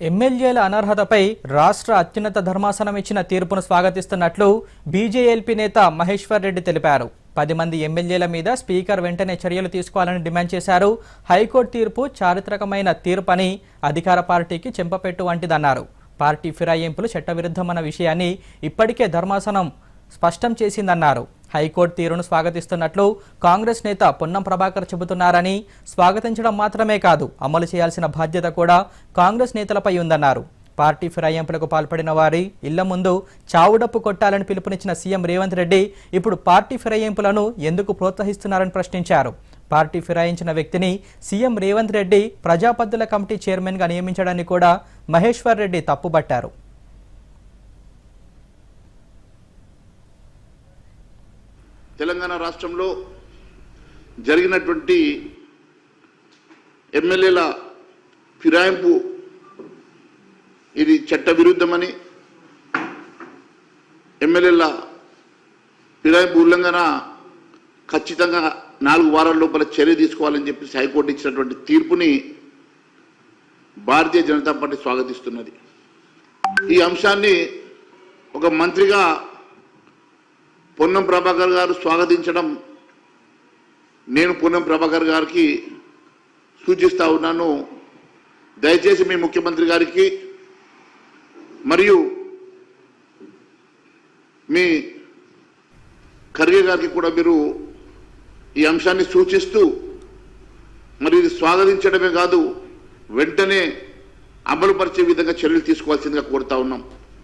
ఎమ్మెల్యేల అనర్హతపై రాష్ట్ర అత్యున్నత ధర్మాసనం ఇచ్చిన తీర్పును స్వాగతిస్తున్నట్లు బీజేఎల్పీ నేత మహేశ్వర్ రెడ్డి తెలిపారు. పది మంది ఎమ్మెల్యేల మీద స్పీకర్ వెంటనే చర్యలు తీసుకోవాలని డిమాండ్ చేశారు. హైకోర్టు తీర్పు చారిత్రకమైన తీర్పని అధికార పార్టీకి చెంపపెట్టు వంటిదన్నారు. పార్టీ ఫిరాయింపులు చట్టవిరుద్ధమన్న విషయాన్ని ఇప్పటికే ధర్మాసనం స్పష్టం చేసిందన్నారు. హైకోర్టు తీరును స్వాగతిస్తున్నట్లు కాంగ్రెస్ నేత పొన్నం ప్రభాకర్ చెబుతున్నారని స్వాగతించడం మాత్రమే కాదు అమలు చేయాల్సిన బాధ్యత కూడా కాంగ్రెస్ నేతలపై ఉందన్నారు. పార్టీ ఫిరాయింపులకు పాల్పడిన వారి ఇళ్ళ ముందు చావుడప్పు కొట్టాలని పిలుపునిచ్చిన సీఎం రేవంత్ రెడ్డి ఇప్పుడు పార్టీ ఫిరాయింపులను ఎందుకు ప్రోత్సహిస్తున్నారని ప్రశ్నించారు. పార్టీ ఫిరాయించిన వ్యక్తిని సీఎం రేవంత్ రెడ్డి ప్రజాపద్దుల కమిటీ చైర్మన్గా నియమించడాన్ని కూడా మహేశ్వర్ రెడ్డి తప్పుబట్టారు. తెలంగాణ రాష్ట్రంలో జరిగినటువంటి ఎమ్మెల్యేల ఫిరాయింపు ఇది చట్ట విరుద్ధమని ఎమ్మెల్యేల ఫిరాయింపు ఉల్లంఘన ఖచ్చితంగా నాలుగు వారాల లోపల చర్య తీసుకోవాలని చెప్పేసి హైకోర్టు ఇచ్చినటువంటి తీర్పుని భారతీయ జనతా పార్టీ స్వాగతిస్తున్నది. ఈ అంశాన్ని ఒక మంత్రిగా పొన్నం ప్రభాకర్ గారు స్వాగతించడం నేను పొన్నం ప్రభాకర్ గారికి సూచిస్తా ఉన్నాను. దయచేసి మీ ముఖ్యమంత్రి గారికి మరియు మీ ఖర్గే గారికి కూడా మీరు ఈ అంశాన్ని సూచిస్తూ మరి ఇది స్వాగతించడమే కాదు వెంటనే అమలుపరిచే విధంగా చర్యలు తీసుకోవాల్సిందిగా కోరుతా ఉన్నాం.